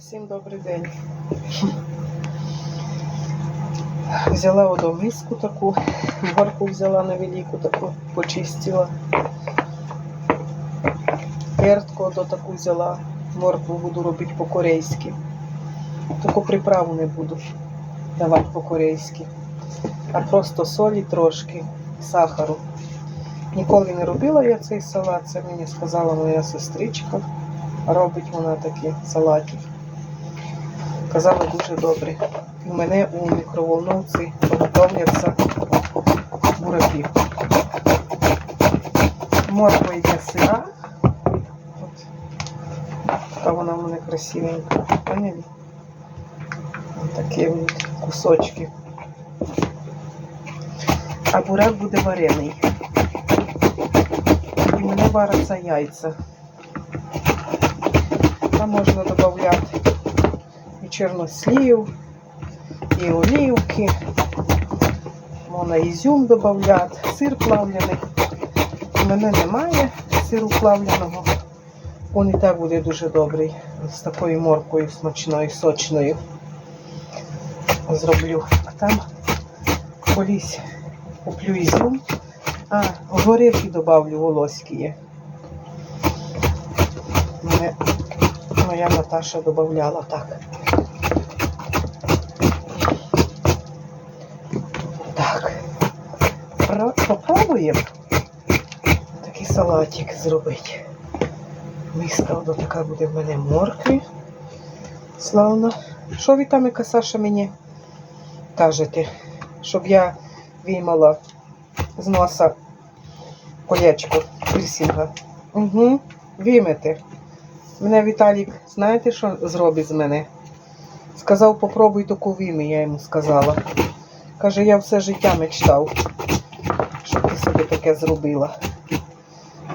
Всім добрий день. Взяла одну миску таку, морку взяла невелику таку, почистила. Кертку до таку взяла, моркву буду робити по-корейськи. Таку приправу не буду давати по-корейськи. А просто солі трошки, сахару. Ніколи не робила я цей салат, це мені сказала моя сестричка. Робить вона такі салатів. Казала дуже добре. У мене у мікроволновці готовляться бураки. Морква йде сира. От. Вона в мене красивенька. Поняли? Ось такі кусочки. А бурак буде варений. І мене варяться яйця. Там можна додати чорнослів, і олівки. Можна ізюм додати, сир плавлений. У мене немає сиру плавленого. Він і так буде дуже добрий. З такою моркою смачною, сочною. Зроблю. А там колись куплю ізюм. А, горіхи добавлю волоські є. Моя Наташа додавала. Так. Попробуємо такий салатик зробити. Миска одна така буде в мене моркви. Славно. Що ви там, яка Саша, мені кажете? Щоб я виймала з носа колечко пірсінга. Угу. Виймете. Мене Віталік, знаєте, що зробить з мене? Сказав, попробуй таку війну, я йому сказала. Каже, я все життя мечтав, щоб ти собі таке зробила.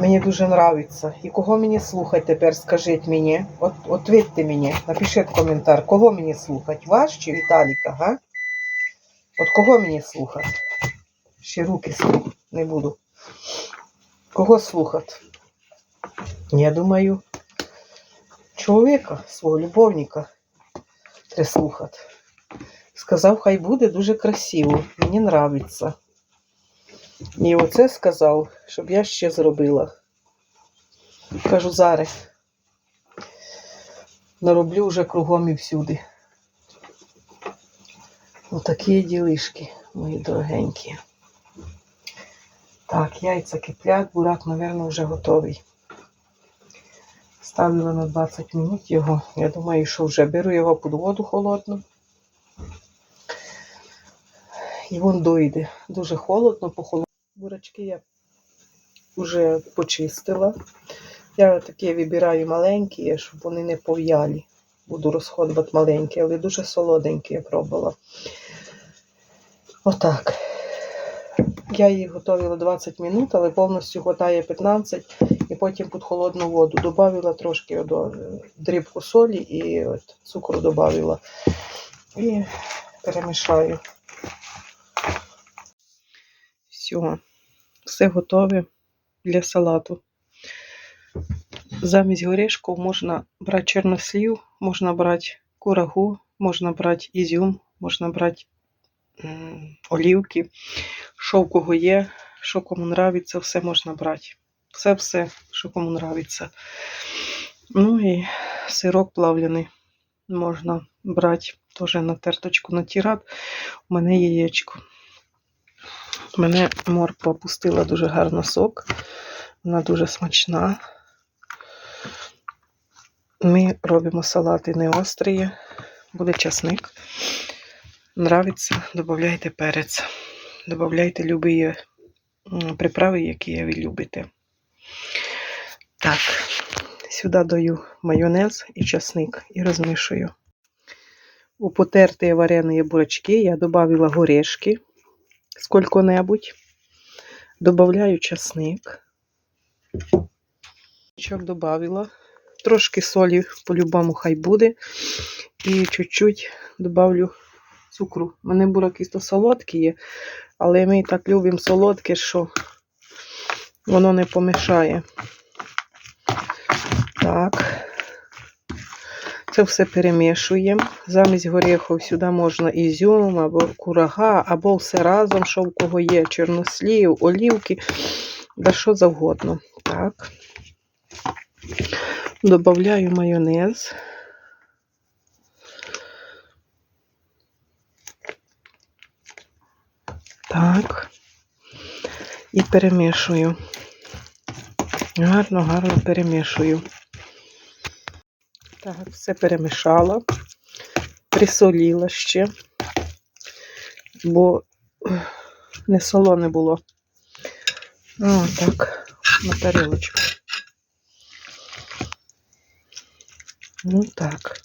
Мені дуже нравиться. І кого мені слухати тепер, скажіть мені. От, ответьте мені, напишіть коментар, кого мені слухати, вас чи Віталіка, га? От кого мені слухати? Ще руки свої не буду. Кого слухати? Я думаю, чоловіка, свого любовника треба слухати. Сказав, хай буде дуже красиво, мені нравиться. І оце сказав, щоб я ще зробила. Кажу, зараз. Нароблю вже кругом і всюди. Отакі ділишки, мої дорогенькі. Так, яйця киплять, бурак, мабуть, вже готовий. Ставлю на 20 минут його. Я думаю, що вже беру його під воду холодну. І він дойде. Дуже холодно, похолодно. Бурачки я вже почистила. Я такі вибираю маленькі, щоб вони не пов'ялі. Буду розходувати маленькі, але дуже солоденькі я пробувала. Отак. Я її готувала 20 минут, але повністю готає 15 і потім під холодну воду. Добавила трошки одо, дрібку солі і от, цукру додавила. І перемішаю. Все, все готове для салату. Замість горішку можна брати чорнослів, можна брати курагу, можна брати ізюм, можна брати олівки. Що в кого є, що кому нравиться, все можна брати. Все-все, що кому нравиться. Ну і сирок плавлений можна брати теж на терточку натирати. У мене яєчко. Мене морква пустила дуже гарно сок. Вона дуже смачна. Ми робимо салати не острі, буде часник. Нравиться, додавайте перець. Додавайте любі приправи, які ви любите. Так, сюди даю майонез і часник і розмішую. У потерті варені бурачки я додавила горешки сколько-небудь. Добавляю часник. Чок додавила. Трошки солі по-любому хай буде. І чуть-чуть добавлю цукру. У мене бураки то солодкі є, але ми так любимо солодке, що воно не помішає. Так. Це все перемішуємо. Замість горіхів сюди можна ізюм, або курага, або все разом, що в кого є, чорнослів, олівки, да що завгодно. Так. Добавляю майонез. Так. І перемішую. Гарно, гарно перемішую. Так, все перемішала, присоліла ще, бо не солоне було. О, так, на тарілочку. Ну так.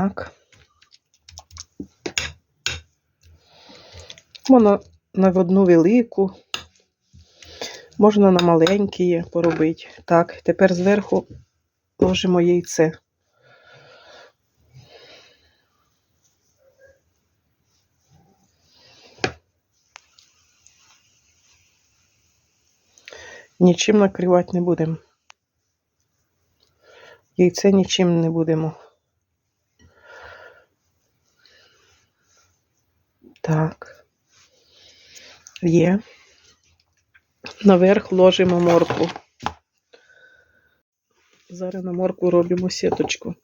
Так. Можна на одну велику, можна на маленькі поробити. Так, тепер зверху ложимо яйце. Нічим накривати не будемо. Яйце нічим не будемо. Так. Є. Наверх ложимо морку. Зараз на морку робимо сіточку.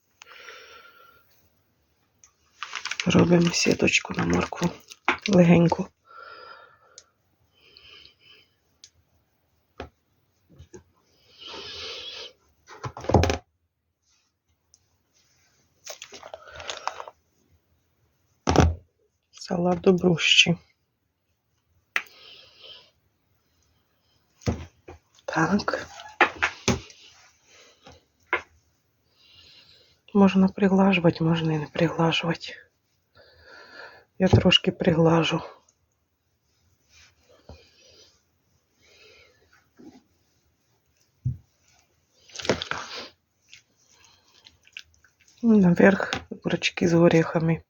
Робимо сіточку на морку. Легенько. Салат до брущі. Так. Можна приглажувати, можна і не приглажувати. Я трошки приглажу. І Наверх бурачки з горіхами.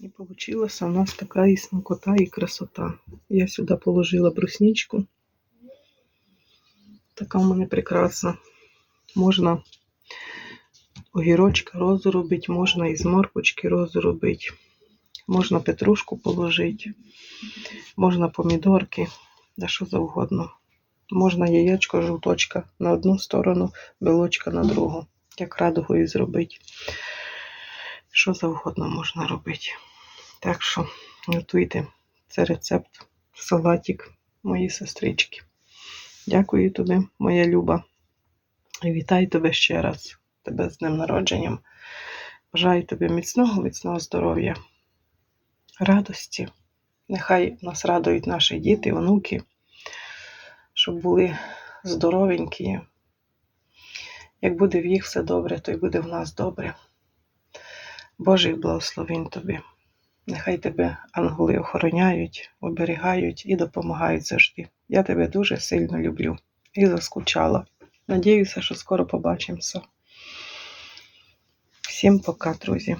І получилася у нас така і смакота, і красота. Я сюди положила брусничку. Така в мене прекрасна. Можна огірочка розу робити, можна із морквочки розу робити. Можна петрушку положити, можна помідорки, да що завгодно. Можна яєчко, жовточка на одну сторону, білочка на другу. Як радугою зробити. Що завгодно можна робити. Так що готуйте. Це рецепт, салатик моєї сестрички. Дякую тобі, моя Люба. І вітаю тебе ще раз, тебе з днем народженням. Бажаю тобі міцного, міцного здоров'я, радості. Нехай нас радують наші діти, онуки, щоб були здоровенькі. Як буде в їх все добре, то й буде в нас добре. Божий благословень тобі. Нехай тебе ангели охороняють, оберігають і допомагають завжди. Я тебе дуже сильно люблю і заскучала. Надіюся, що скоро побачимося. Всім пока, друзі.